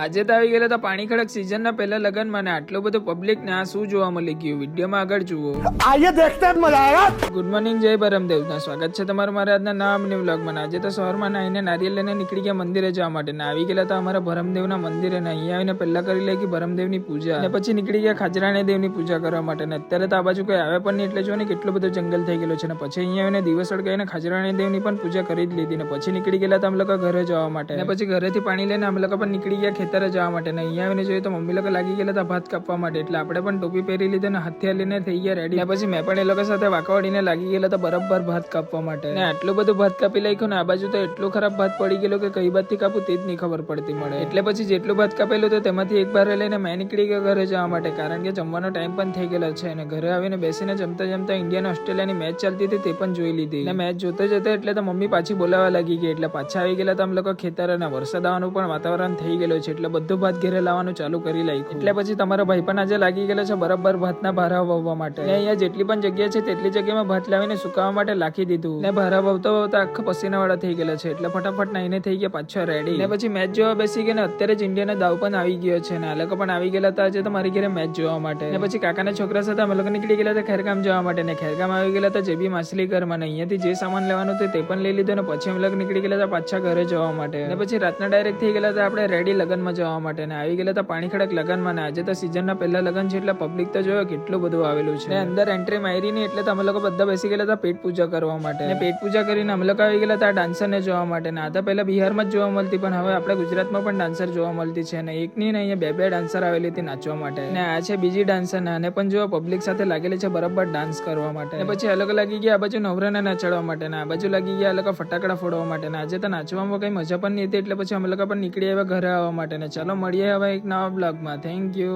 આજે તો આવી ગયેલા તો પાણી ખડક સીઝનના પહેલા લગન મને આટલો બધો પબ્લિક ને આ શું જોવા મળી ગયું? વિડીયોમાં આગળ જુઓ. આજે દેખતા જ મજા આવ્યા ગુડ મોર્નિંગ જય પરમ દેવતા સ્વાગત છે તમારું મારા આજના નામ ને વ્લોગમાં આજે તો સવારમાં નાહીને નારિયેલ લઈને નીકળી ગયા મંદિરે જવા માટે. ને આવી ગયેલા તો અમારા ભરમદેવના મંદિરે ને અહીંયા આવીને પહેલા કરી લે કે ભરમદેવની પૂજા. અને પછી નીકળી ગયા ખાજરાણી દેવની પૂજા કરવા માટે. ને અત્યારે તો આ બાજુ કોઈ આવે પણ નહીં એટલે જો ને કેટલો બધો જંગલ થઈ ગયેલો છે. ને પછી અહીંયા આવીને દિવસ અડગાઈને ખાજરાણી દેવની પણ પૂજા કરી જ લીધી. ને પછી નીકળી ગયેલા તો અમે લોકો ઘરે જવા માટે. ને પછી ઘરેથી પાણી લઈને અમે લોકો પણ નીકળી ગયા ખેતરે જવા માટે ને અહીંયા આવીને જોઈએ તો મમ્મી લોકો લાગી ગયેલા હતા ભાત કાપવા માટે. એટલે આપણે પણ ટોપી પહેરી લીધી ને હથિયાર લઈને થઈ ગયા રેડી પછી મેં પણ એ લોકો સાથે વાકવાડીને લાગી ગયેલા હતા બરાબર ભાત કાપવા માટે. ને આટલું બધું ભાત કાપી નાખ્યું ને આ બાજુ તો એટલું ખરાબ ભાત પડી ગયેલું કે કઈ ભાતથી કાપું તે જ નહીં ખબર પડતી મળે એટલે પછી જેટલું ભાત કાપેલું તો તેમાંથી એક બાર લઈને મેં નીકળી ગયો ઘરે જવા માટે. કારણ કે જમવાનો ટાઈમ પણ થઈ ગયેલો છે અને ઘરે આવીને બેસીને જમતા જમતા ઇન્ડિયા અને ઓસ્ટ્રેલિયાની મેચ ચાલતી હતી તે પણ જોઈ લીધી. ને મેચ જોતે જતે એટલે તો મમ્મી પાછી બોલાવવા લાગી ગઈ. એટલે પાછા આવી ગયેલા તો અમે લોકો ખેતર અને વરસાદ આવવાનું પણ વાતાવરણ થઈ ગયેલું છે. એટલે બધું ભાત ઘરે લાવવાનું ચાલુ કરી લાગ્યું એટલે પછી તમારા ભાઈ પણ આજે લાગી ગયેલો છે બરાબર ભાતના ભારા વાવવા માટે. અહીંયા જેટલી પણ જગ્યા છે તેટલી જગ્યામાં ભાત લાવીને સુકાવા માટે લાખી દીધું. ને ભારા વાવતા વાવતા આખા પસીનાવાળા થઈ ગયેલા છે એટલે ફટાફટ નાઈને થઈ ગયા પાછો રેડી ને પછી મેચ જોવા બેસી ગયા ને અત્યારે જ ઇન્ડિયાનો દાવ પણ આવી ગયો છે ને આ લોકો પણ આવી ગયેલા હતા આજે તો મારી ઘરે મેચ જોવા માટે. ને પછી કાકાના છોકરા સાથે અમે લોકો નીકળી ગયેલા હતા ખેરગામ જવા માટે ને ખેરગામ આવી ગયેલા હતા જે બી માછલી ઘરમાં અહીંયાથી જે સામાન લેવાનું હતું તે પણ લઈ લીધો ને પછી અમે લોકો નીકળી ગયેલા હતા પાછા ઘરે જવા માટે. ને પછી રાતના ડાયરેક્ટ થઈ ગયેલા હતા, આપણે રેડી લગનમાં જવા માટે ને આવી ગયેલા હતા પાણી ખડક લગનમાં ને આજે તો સિઝનના પહેલા લગન છે એટલે પબ્લિક તો જોયો કેટલું બધું આવેલું છે. અંદર એન્ટ્રી મારી નહીં એટલે તો અમે લોકો બધા બેસી ગયેલા હતા પેટ પૂજા કરવા માટે. ને પેટ પૂજા કરીને અમે લોકો આવી ગયેલા હતા ડાન્સર ને જોવા માટે ને આ તો પહેલા બિહારમાં જ જોવા મળતી પણ હવે આપણે ગુજરાતમાં પણ ડાન્સર જોવા મળતી છે ને એક ની ને અહીંયા બે બે ડાન્સર આવેલી હતી નાચવા માટે. ને આ છે બીજી ડાન્સર ને આને પણ જો પબ્લિક સાથે લાગેલી છે બરાબર ડાન્સ કરવા માટે. પછી અલગ લાગી ગયા, આ બાજુ નવરાને નાચડવા માટે ને આ બાજુ લાગી ગયા અલગ ફટાકડા ફોડવા માટે ને આજે તો નાચવામાં કઈ મજા પણ નહીં હતી એટલે પછી અમે લોકો પણ નીકળી આવ્યા ઘરે આવવા માટે ને ચાલો મળીએ હવે એક નવા બ્લોગમાં. Thank you